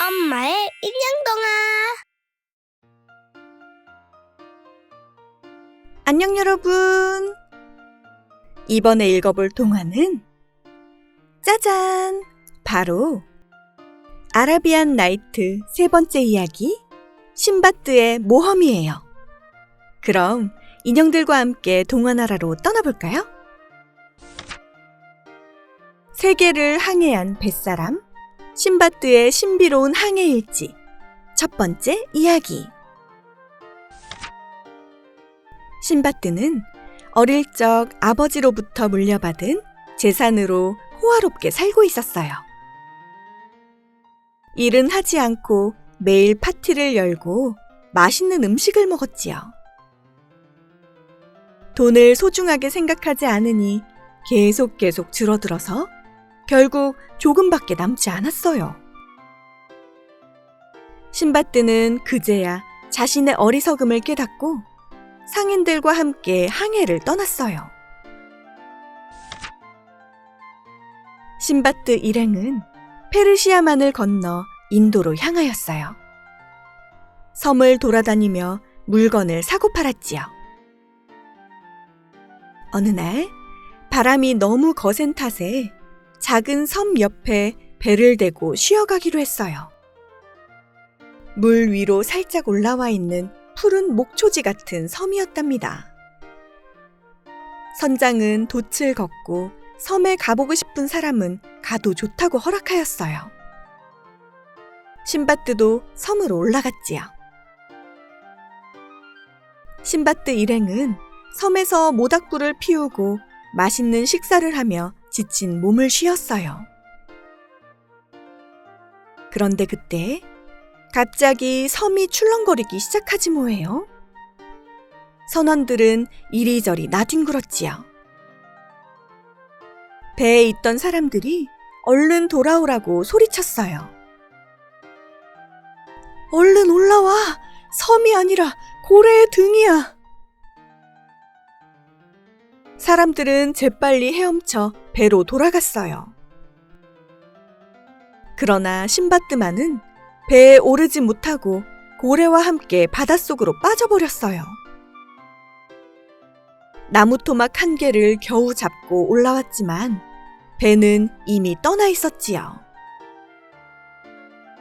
엄마의 인형동화. 안녕 여러분. 이번에 읽어볼 동화는 짜잔! 바로 아라비안 나이트 세 번째 이야기 신바트의 모험이에요. 그럼 인형들과 함께 동화 나라로 떠나볼까요? 세계를 항해한 뱃사람 신바트의 신비로운 항해 일지 첫 번째 이야기 신바트는 어릴 적 아버지로부터 물려받은 재산으로 호화롭게 살고 있었어요. 일은 하지 않고 매일 파티를 열고 맛있는 음식을 먹었지요. 돈을 소중하게 생각하지 않으니 계속 계속 줄어들어서 결국 조금밖에 남지 않았어요. 신바트는 그제야 자신의 어리석음을 깨닫고 상인들과 함께 항해를 떠났어요. 신바트 일행은 페르시아만을 건너 인도로 향하였어요. 섬을 돌아다니며 물건을 사고 팔았지요. 어느 날 바람이 너무 거센 탓에 작은 섬 옆에 배를 대고 쉬어가기로 했어요. 물 위로 살짝 올라와 있는 푸른 목초지 같은 섬이었답니다. 선장은 돛을 걷고 섬에 가보고 싶은 사람은 가도 좋다고 허락하였어요. 신바트도 섬으로 올라갔지요. 신바트 일행은 섬에서 모닥불을 피우고 맛있는 식사를 하며 지친 몸을 쉬었어요. 그런데 그때 갑자기 섬이 출렁거리기 시작하지 뭐예요? 선원들은 이리저리 나뒹굴었지요. 배에 있던 사람들이 얼른 돌아오라고 소리쳤어요. 얼른 올라와! 섬이 아니라 고래의 등이야! 사람들은 재빨리 헤엄쳐 배로 돌아갔어요. 그러나 신바트만은 배에 오르지 못하고 고래와 함께 바닷속으로 빠져버렸어요. 나무 토막 한 개를 겨우 잡고 올라왔지만 배는 이미 떠나 있었지요.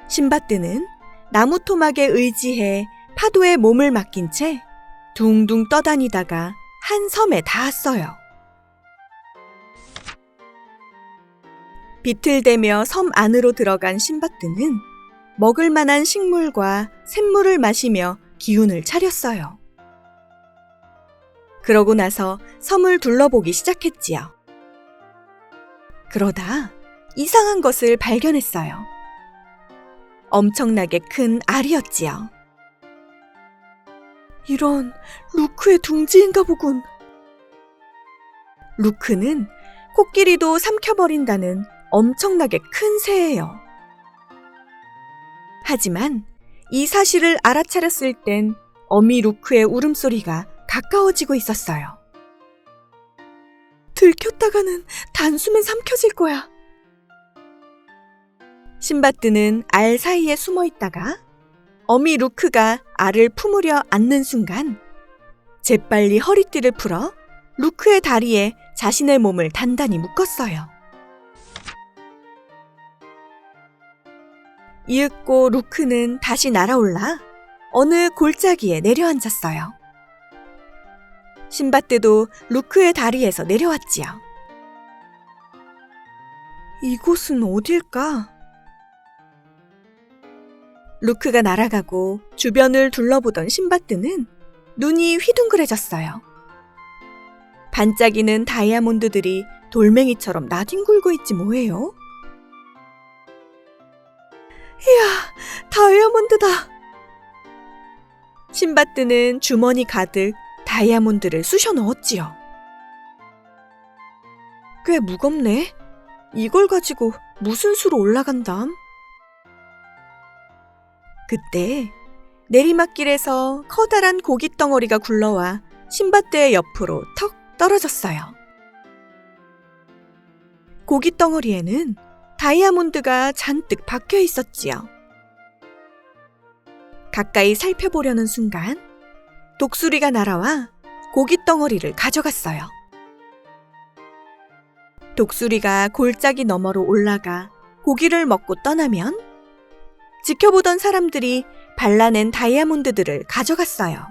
신바트는 나무 토막에 의지해 파도에 몸을 맡긴 채 둥둥 떠다니다가 한 섬에 닿았어요. 비틀대며 섬 안으로 들어간 신바트는 먹을 만한 식물과 샘물을 마시며 기운을 차렸어요. 그러고 나서 섬을 둘러보기 시작했지요. 그러다 이상한 것을 발견했어요. 엄청나게 큰 알이었지요. 이런 루크의 둥지인가 보군. 루크는 코끼리도 삼켜버린다는 엄청나게 큰 새예요. 하지만 이 사실을 알아차렸을 땐 어미 루크의 울음소리가 가까워지고 있었어요. 들켰다가는 단숨에 삼켜질 거야. 신바트는 알 사이에 숨어 있다가 어미 루크가 알을 품으려 앉는 순간 재빨리 허리띠를 풀어 루크의 다리에 자신의 몸을 단단히 묶었어요. 이윽고 루크는 다시 날아올라 어느 골짜기에 내려앉았어요. 신바트도 루크의 다리에서 내려왔지요. 이곳은 어딜까? 루크가 날아가고 주변을 둘러보던 신바트는 눈이 휘둥그레졌어요. 반짝이는 다이아몬드들이 돌멩이처럼 나뒹굴고 있지 뭐예요? 이야, 다이아몬드다! 신바트는 주머니 가득 다이아몬드를 쑤셔 넣었지요. 꽤 무겁네. 이걸 가지고 무슨 수로 올라간담? 그때 내리막길에서 커다란 고기 덩어리가 굴러와 신밧드의 옆으로 턱 떨어졌어요. 고기 덩어리에는 다이아몬드가 잔뜩 박혀 있었지요. 가까이 살펴보려는 순간 독수리가 날아와 고기 덩어리를 가져갔어요. 독수리가 골짜기 너머로 올라가 고기를 먹고 떠나면 지켜보던 사람들이 발라낸 다이아몬드들을 가져갔어요.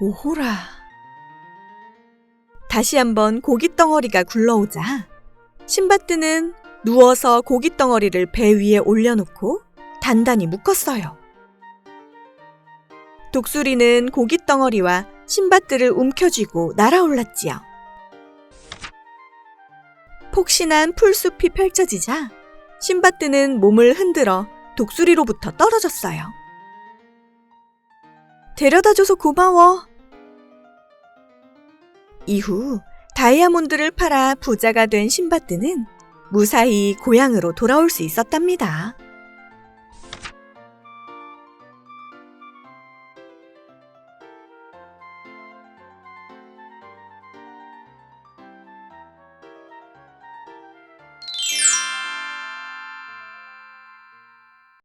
오호라. 다시 한번 고기 덩어리가 굴러오자 신바트는 누워서 고기 덩어리를 배 위에 올려놓고 단단히 묶었어요. 독수리는 고기 덩어리와 신바트를 움켜쥐고 날아올랐지요. 폭신한 풀숲이 펼쳐지자 신바트는 몸을 흔들어 독수리로부터 떨어졌어요. 데려다줘서 고마워. 이후 다이아몬드를 팔아 부자가 된 신바트는 무사히 고향으로 돌아올 수 있었답니다.